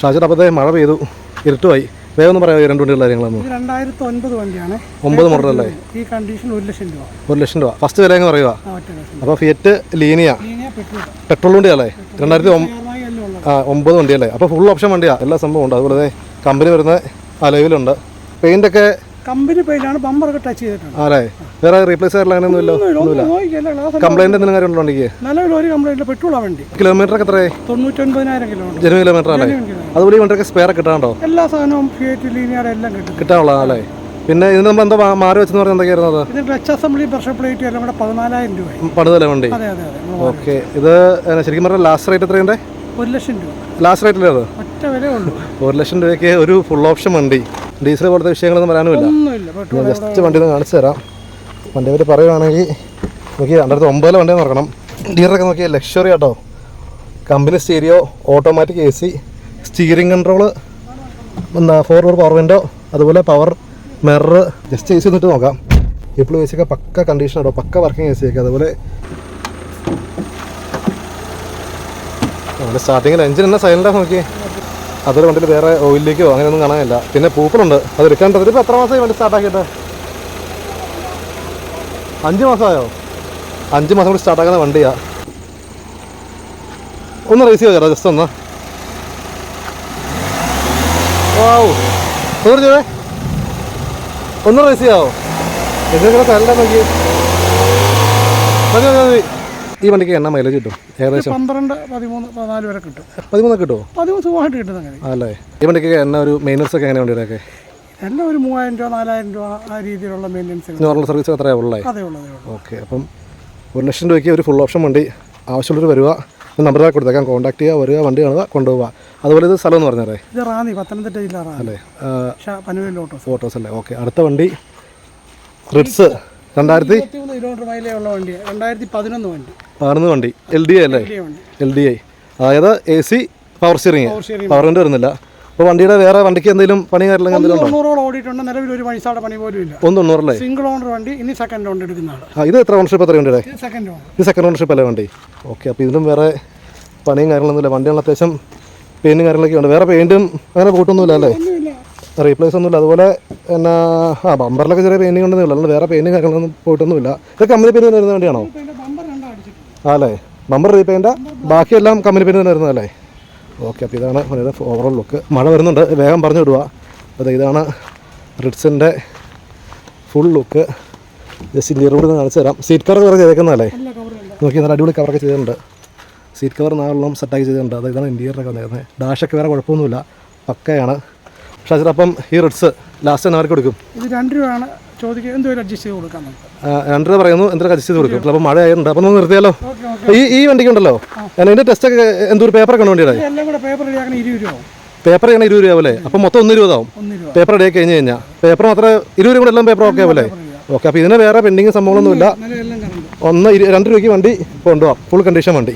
ഷാജിട്ട് അപ്പോഴത്തെ മഴ പെയ്തു. ഇരുട്ടുമായി വേഗം ഒന്ന് പറയാം രണ്ട് വണ്ടികളുടെ കാര്യങ്ങളൊന്നും? രണ്ടായിരത്തി ഒൻപത് വണ്ടിയാണ്. ഒമ്പത് മോഡലല്ലേ ഈ കണ്ടീഷൻ ഒരു ലക്ഷം രൂപ. ഒരു ലക്ഷം രൂപ. ഫസ്റ്റ് വില അങ്ങ് പറയുക അപ്പോൾ ഫിയറ്റ് ലീനിയ. പെട്രോൾ വണ്ടിയല്ലേ രണ്ടായിരത്തി ആ ഒമ്പത് വണ്ടിയല്ലേ? അപ്പോൾ ഫുൾ ഓപ്ഷൻ വണ്ടിയാണ് എല്ലാ സംഭവം ഉണ്ട്. അതുപോലെ കമ്പനി വരുന്ന അലവിലുണ്ട്. പെയിന്റ് ഒക്കെ കമ്പനി പെയിന്റാണ് ബമ്പറൊക്കെ ടച്ച് ചെയ്തിട്ടുണ്ട്. ആല്ലേ വേറെ റീപ്ലേസ് ഇല്ലോ കംപ്ലൈന്റ് എന്തെങ്കിലും കാര്യം ഉണ്ടോ നിലവിൽ ഒരു കംപ്ലൈന്റ് പെട്രോളാ വണ്ടി. കിലോമീറ്റർ എത്ര തൊണ്ണൂറ്റൊൻപതിനായിരം കിലോമീറ്റർ കിലോമീറ്റർ അതുപോലെ ഈ വണ്ടിയൊക്കെ സ്പെയർ കിട്ടാണ്ടോ എല്ലാ സാധനവും ഫിയറ്റ് ലീനിയർ എല്ലാം കിട്ടും. പിന്നെ ഇതിന് നമ്മൾ എന്താ മാറി വെച്ചെന്ന് പറഞ്ഞാൽ എന്തൊക്കെയായിരുന്നു അത്? ഇത് ടച്ച് അസംബ്ലി പ്രഷർ പ്ലേറ്റ് എല്ലാം കൂടെ പതിനാലായിരം രൂപ പടുതല വണ്ടി. അതെ അതെ അതെ. ഓക്കെ. ഇത് ശരിക്കും പറഞ്ഞാൽ ലാസ്റ്റ് റേറ്റ് എത്രയുണ്ട്? ഒരു ലക്ഷം രൂപ. ലാസ്റ്റ് റേറ്റ് അല്ലേ അത്? ഒറ്റ വില ഉള്ളൂ. ഒരു ലക്ഷം രൂപയ്ക്ക് ഒരു ഫുൾ ഓപ്ഷൻ വണ്ടി. ഡീസൽ പോലത്തെ വിഷയങ്ങളൊന്നും വരാനുമില്ല ഞാൻ ജസ്റ്റ് വണ്ടി ഒന്ന് കാണിച്ചു തരാം. വണ്ടി അവർ പറയുവാണെങ്കിൽ നോക്കി രണ്ടായിരത്തി ഒമ്പതിലെ വണ്ടി നോക്കണം ഡീറൊക്കെ നോക്കിയാൽ luxury auto. Company stereo automatic A C steering control എന്താ ഫോർ ഡോർ പവർ വിൻഡോ അതുപോലെ power mirror just A C എന്നിട്ട് നോക്കാം. ഇപ്പോൾ എ സി ഒക്കെ പക്ക കണ്ടീഷൻ ആട്ടോ പക്ക വർക്കിംഗ് എ സി ഒക്കെ അതുപോലെ നമ്മുടെ സ്റ്റാർട്ടിങ്ങിൽ എഞ്ചിൻ എന്നാ സൈലന്റാണ് നോക്കി അതൊരു വണ്ടിയിൽ വേറെ ഓയിലേക്കോ അങ്ങനെയൊന്നും കാണാനില്ല. പിന്നെ പൂപ്പലുണ്ട് അത് എടുക്കാൻ ഇതിപ്പോൾ എത്ര മാസമായി വണ്ടി സ്റ്റാർട്ടാക്കിയിട്ട്? അഞ്ച് മാസമായോ? അഞ്ച് മാസം കൂടി സ്റ്റാർട്ടാക്കുന്ന വണ്ടിയാണ് ഒന്ന് റേസ് ചെയ്തോ ചേട്ടാ? ജസ്റ്റ് ഒന്ന്. വാവ് ഒന്ന് റേസ് ചെയ്യാവോ? എന്തെങ്കിലും നോക്കി. മതി മതി മതി. ഈ വണ്ടിക്ക് എണ്ണ മൈലേജ് കിട്ടും? ഏകദേശം? പന്ത്രണ്ട് പതിമൂന്ന് പതിനാല് വരെ കിട്ടും. പതിമൂന്ന് കിട്ടുമോ പതിമൂന്ന് സുഖമായിട്ട് കിട്ടുന്ന അങ്ങനെ അല്ലേ ഈ വണ്ടിക്ക് എണ്ണ ഒരു മെയിനൻസ് ഒക്കെ എങ്ങനെ വണ്ടിയുടെയൊക്കെ? എല്ലാം ഒരു മൂവായിരം രൂപ നാലായിരം രൂപ ആ രീതിയിലുള്ള മെയിന്റെനൻസ് നോർമൽ സർവീസ് അത്രേ ഉള്ളത് അതേ ഉള്ളൂ അതേ ഉള്ളൂ. ഓക്കെ അപ്പം ഒരു ലക്ഷം രൂപയ്ക്ക് ഒരു ഫുൾ ഓപ്ഷൻ വണ്ടി ആവശ്യമുള്ളവർ വരിക നമ്പർ കൊടുത്തേക്കാം. കോൺടാക്ട് ചെയ്യുക വരിക വണ്ടി കാണുക കൊണ്ടുപോവുക. അതുപോലെ ഇത് സ്ഥലം എന്ന് പറഞ്ഞേ ഇത് റാന്നി പത്തനംതിട്ട ജില്ല അല്ലേ. ഷാ പനുവേൽ ഓട്ടോസ് ഫോട്ടോസ് അല്ലേ? ഓക്കെ അടുത്ത വണ്ടി. റിഡ്സ് രണ്ടായിരത്തി കിലോമീറ്റർ മൈലേ ഉള്ള വണ്ടി രണ്ടായിരത്തി പതിനൊന്ന് വണ്ടി. പതിനൊന്ന് വണ്ടി. എൽ ഡി ഐ അല്ലേ? എൽ ഡി ഐ അതായത് A C power steering power window വരുന്നില്ല. അപ്പോൾ വണ്ടിയുടെ വേറെ വണ്ടിക്ക് എന്തെങ്കിലും പണി കാര്യങ്ങൾ എന്തെങ്കിലും തൊണ്ണൂറോളം ഓടിയിട്ടുണ്ട്. നിലവിൽ ഒരു പൈസയുടെ പണി പോലും ഇല്ല. ഒന്ന് തൊണ്ണൂറല്ലേ? സിംഗിൾ ഓണർ വണ്ടി ഇനി സെക്കൻഡ് ഓണർ എടുക്കുന്നതാണ് ആ ഇത് എത്ര ഓണർഷിപ്പ് എത്ര വണ്ടിയുടെ? ഇത് സെക്കൻഡ് ഓണർ ഇത് സെക്കൻഡ് ഓണർഷിപ്പ് അല്ലേ വണ്ടി? ഓക്കെ അപ്പോൾ ഇതിലും വേറെ പണിയും കാര്യങ്ങളൊന്നുമില്ല വണ്ടികൾ അത്യാവശ്യം പെയിന്റും കാര്യങ്ങളൊക്കെ ഉണ്ട്. വേറെ പെയിന്റും അങ്ങനെ പോയിട്ടൊന്നുമില്ല അല്ലേ? റീപ്ലേസ് ഒന്നുമില്ല. അതുപോലെ എന്നാ ആ ബമ്പറിലൊക്കെ ചെറിയ പെയിന്റിംഗ് ഉണ്ടെന്നില്ല അല്ലാണ്ട് വേറെ പെയിന്റും കാര്യങ്ങളൊന്നും പോയിട്ടൊന്നുമില്ല. ഇത് കമ്പനി പെയിന്റ് വരുന്ന വണ്ടിയാണോ പിന്നെ ബമ്പർ രണ്ടാ അടിച്ചിട്ടുണ്ട് ആ അല്ലേ ബമ്പർ റീപെയിന്റ് ബാക്കിയെല്ലാം കമ്പനി പെയിന്റ് തന്നെ വരുന്നത് അല്ലേ ഓക്കെ അപ്പോൾ ഇതാണ് വണ്ടിയുടെ ഓവറോൾ ലുക്ക് മഴ വരുന്നുണ്ട്. വേഗം പറഞ്ഞു വിടുക അപ്പോൾ ഇതാണ് റിഡ്സിന്റെ ഫുൾ ലുക്ക് ജസ്റ്റ് ഇന്റീരിയർ കൂടി കാണിച്ചു തരാം. സീറ്റ് കവർ കവർ ചെയ്തേക്കുന്നതല്ലേ? നോക്കി നല്ല അടിപൊളി കവറൊക്കെ ചെയ്തിട്ടുണ്ട്. സീറ്റ് കവർ നാലെണ്ണം സെറ്റാക്കി ചെയ്തിട്ടുണ്ട്. അത് ഇതാണ് ഇന്റീരിയറൊക്കെ വന്നേക്കുന്നത് ഡാഷൊക്കെ വേറെ കുഴപ്പമൊന്നുമില്ല. പക്കയാണ്. പക്ഷേ അച്ഛൻ അപ്പം ഈ റിഡ്സ് ലാസ്റ്റ് തന്നെ അവർക്ക് കൊടുക്കും? ഇത് രണ്ട് രൂപയാണ്. ചോദിക്കുക എന്തോ അഡ്ജസ്റ്റ് ചെയ്ത് കൊടുക്കാം രണ്ട് രൂപ പറയുന്നു. എന്തൊക്കെ അഡ്ജസ്റ്റ് ചെയ്ത് കൊടുക്കും. അപ്പോൾ മഴ ആയിട്ടുണ്ട് അപ്പോൾ ഒന്ന് നിർത്തിയാലോ? ഈ ഈ വണ്ടിക്ക് ഉണ്ടല്ലോ? ഞാൻ ടെസ്റ്റ് ഒക്കെ എന്തോ വണ്ടിയുടെ? പേപ്പർ ഒക്കെ രൂപ പേപ്പർ ചെയ്യണ ഇരുപത് രൂപ അപ്പൊ അപ്പോൾ മൊത്തം ഒന്ന് ഇരുപതാവും. പേപ്പർ റെഡി ആക്കി കഴിഞ്ഞ് കഴിഞ്ഞാൽ പേപ്പർ മാത്രമേ ഇരുപത് രൂപ കൂടെ എല്ലാം പേപ്പർ ഓക്കെ ആവല്ലേ ഓക്കെ അപ്പോൾ ഇതിന് വേറെ പെൻഡിങ് സംഭവങ്ങളൊന്നുമില്ല ഒന്ന് രണ്ട് രൂപയ്ക്ക് വണ്ടി കൊണ്ടുപോകാം ഫുൾ കണ്ടീഷൻ വണ്ടി.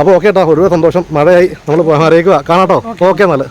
അപ്പോൾ ഓക്കെ കേട്ടോ ഒരുപാട് സന്തോഷം. മഴയായി. നമ്മൾ അറിയിക്കുക കാണാട്ടോ. ഓക്കെ എന്നാൽ